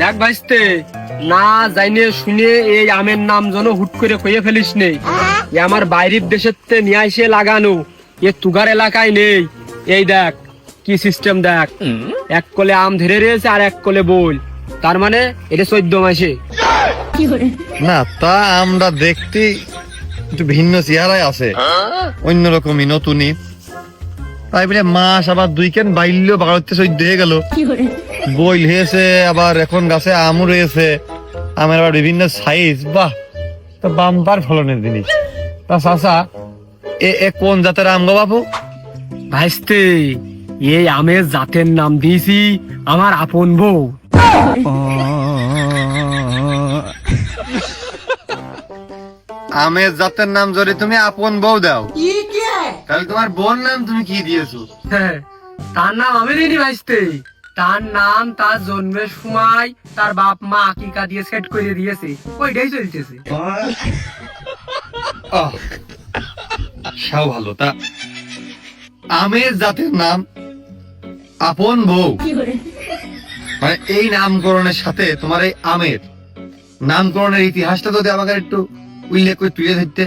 দেখ ভাইস্তে না জাইনে শুনে এই আমের নাম যেন হুট করে কইয়ে ফেলিস নেই আমার বাইরের দেশের তে নিয়ে এসে লাগানো এ তুগার এলাকায় নেই। এই দেখ কি সিস্টেম দেখ। এক কোলে আম ধরে রয়েছে আর এক কোলে বল। তার মানে এটা চোদ্দ মাসে। না তা আমরা দেখতে একটু ভিন্ন চেহারায় আছে। অন্যরকমই নতুনই। তাই বলে মাস আবার দুই কেন বাইল্য বাড়তে চৈদ্দ হয়ে গেল। বইল হয়েছে আবার এখন গাছে আমও রয়েছে আমের আবার বিভিন্ন সাইজ বাহ! তো বাম্পার ফলনের জিনিস। তা চাচা এ এ কোন জাতের আম গো বাবু ভাইস্তে এই আমের জাতের নাম দিয়েছি আমার আপন বউ। আমের জাতের নাম যদি তুমি আপন বউ দাও তাহলে তোমার বোন নাম তুমি কি দিয়েছ? হ্যাঁ, তার নাম আমি দিইনি ভাইস্তে। তার নাম তার জন্মের সময় তার বাপ মা আকিকা দিয়ে সেট করে দিয়েছে। ওইটাই চলতেছে। সাও ভালো তা আমের জাতের নাম আপন বউ। মানে এই নামকরণের সাথে তোমার এই আমের নামকরণের ইতিহাসটা যদি আমাকে একটু উল্লেখ করে তুলে ধরতে।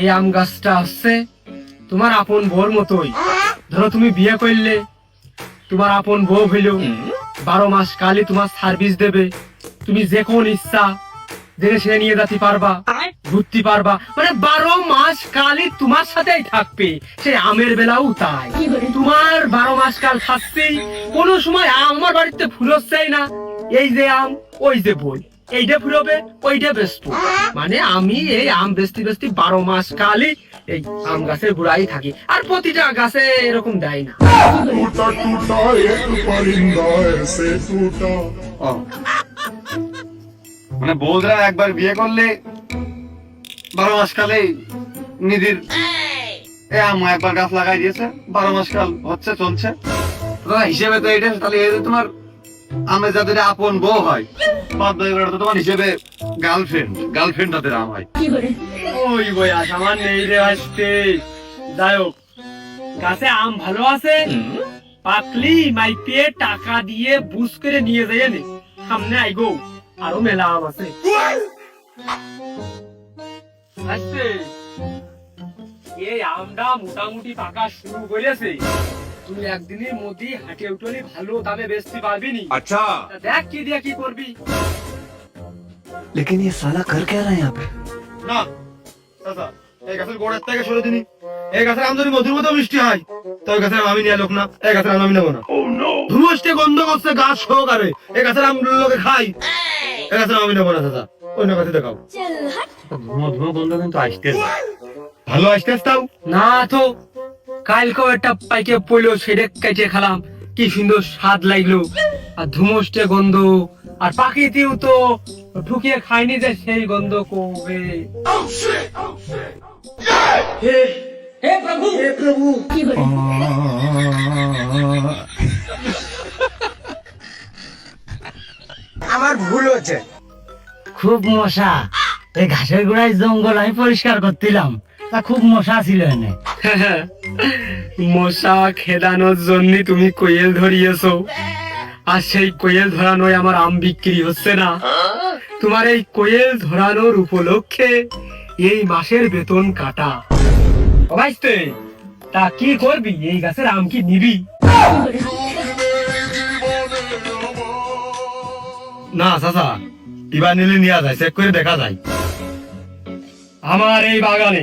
এই আম গাছটা হচ্ছে তোমার আপন বউর মতোই। ধরো তুমি বিয়ে করলে তোমার আপন বউ হইল বারো মাস কালে তোমার সার্ভিস দেবে। তুমি যে কোন ইচ্ছা জেনে সে নিয়ে যাতে পারবা ঘুরতে পারবা। মানে বারো মাস কালই তোমার সাথেই থাকবে। সে আমের বেলাও তাই। তোমার বারো মাস কাল থাকছি কোনো সময় আম আমার বাড়িতে ফুরোচ্ছেই না। এই যে আম ওই যে বই। এইটা ফুরবে, ওইটা বেচতো মানে আমি এই আম বেস্তি বেস্তি বারো মাস কালই এই আম গাছের গুড়াই থাকি। আর প্রতিটা গাছে এরকম দেয় না। মানে বৌদরা একবার বিয়ে করলে বারো মাস কালে নিধির এ আম একবার গাছ লাগাই দিয়েছে, বারো মাস কাল হচ্ছে, চলছে। হিসেবে তো এটা তাহলে তোমার আমের যাদের আপন বউ হয় তো তোমার হিসেবে গার্লফ্রেন্ড গার্লফ্রেন্ড তাদের আম হয়। ওই বই আস আমার নেই রে আসতে যাই হোক গাছে আম ভালো আছে পাকলি মাইপে টাকা দিয়ে বুস করে নিয়ে যাই নে সামনে আইগো আরও মেলা আম আছে। আসতে এই আমটা মোটামুটি পাকা শুরু করেছে তুই একদিনের মধ্যে হাটে উঠলি ভালো দামে বেচতে পারবি নি अच्छा তা দেখ কি দিয়ে কি করবি लेकिन ये साला कर क्या रहा है यहाँ पे না চাচা এই গাছের গোড়ার থেকে সরে দিনি এই গাছের আম যদি মধুর মতো মিষ্টি হয় তো ওই গাছের আম আমি নিয়ে লোক না এই গাছের আম আমি নেবো না ধুমসটে গন্ধ করছে গাছ সহকারে এই গাছের আম লোকে খাই এই গাছের আম আমি নেবো না চাচা অন্য গাছে দেখাও ধুমো ধুমো গন্ধ কিন্তু আসতে ভালো আসতে তাও না তো কালকেও একটা পাইকে পড়ল সেটা কেটে খেলাম। কি সুন্দর স্বাদ লাগল। আর ধুমসটে গন্ধ। আর পাখিতেও তো ঢুকিয়ে খাইনি যে সেই গন্ধ কবে। আমার ভুল হচ্ছে খুব মশা। এই ঘাসের গোড়ায় জঙ্গল আমি পরিষ্কার করছিলাম। তা খুব মশা ছিল এনে। মশা খেদানোর জন্য তুমি কোয়েল ধরিয়েছো। আর সেই কোয়েল ধরানোয় আমার আম বিক্রি হচ্ছে না। তোমার এই কোয়েল ধরানোর উপলক্ষে এই মাসের বেতন কাটা। তা কি করবি? এই গাছের আম কি নিবি? না, চাচা, এবার নিলে নিয়ে যায়, চেক করে দেখা যায়। আমার এই বাগানে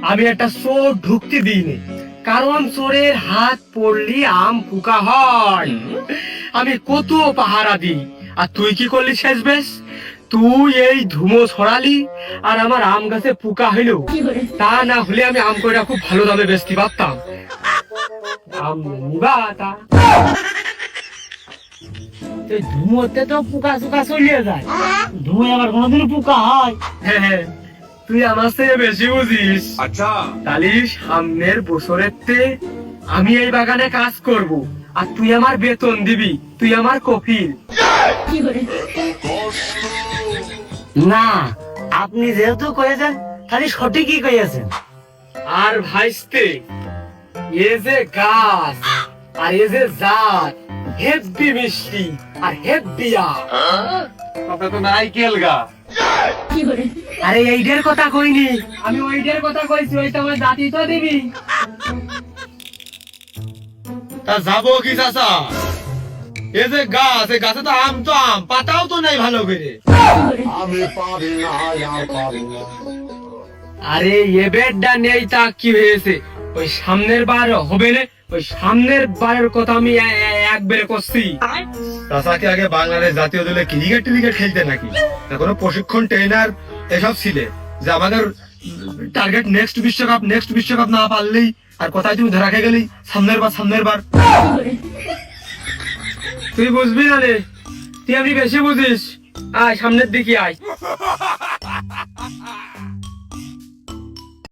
আমি একটা চোর ঢুকতে দিইনি। কারণ চোরের হাত পড়লি আম পোকা হয়। আমি কত পাহারা দিই। আর তুই কি করলি শেষ বেশ? তুই এই ধুমো ছড়ালি আর আমার আম গাছে পোকা হইল। তা না হলে আমি আম করে খুব ভালো দামে বেচতে পারতাম। আম নিবা তা। ধুমোতে তো পোকা চুকা চলিয়ে যায়। ধুমে আবার কোনোদিন পোকা হয়। হ্যাঁ হ্যাঁ। তুই আমার থেকে বেশি বুঝিস। আচ্ছা। তাহলে সামনের আমি এই বাগানে কাজ করব। আর তুই আমার বেতন দিবি তুই আমার কফিল। না আপনি যেহেতু কয়েছেন তাহলে সঠিকই কয়েছেন। আর ভাইস্তে এ যে গাছ আর এ যে জাত হেব্বি মিষ্টি আর হেব্বি আ তো নাইকেল গাছ। কি করে আরে এইটার কথা কইনি। আমি ওইটার কথা কইছি ওই তোমার জাতি তো দিবি। তা যাব কি চাচা? এ যে গাছ এই গাছে তো আম তো আম পাতাও তো নাই ভালো করে। আমি পারি না আর পারি না। আরে এ বেডটা নেই তা কি হয়েছে? ওই সামনের বার হবে না? ওই সামনের বারের কথা আমি এ- এ- একবারে করছি। চাচা কি আগে বাংলাদেশ জাতীয় দলে ক্রিকেট টিরিকেট খেলতে নাকি? না কোনো প্রশিক্ষণ ট্রেনার এসব ছিলে যে আমাদের টার্গেট নেক্সট বিশ্বকাপ নেক্সট বিশ্বকাপ না পারলেই আর কোথায় তুমি ধরা খেয়ে গেলি? সামনের বার সামনের বার। তুই বুঝবি না রে? তুই আমি বেশি বুঝিস। আয়, সামনের দিকে আয়।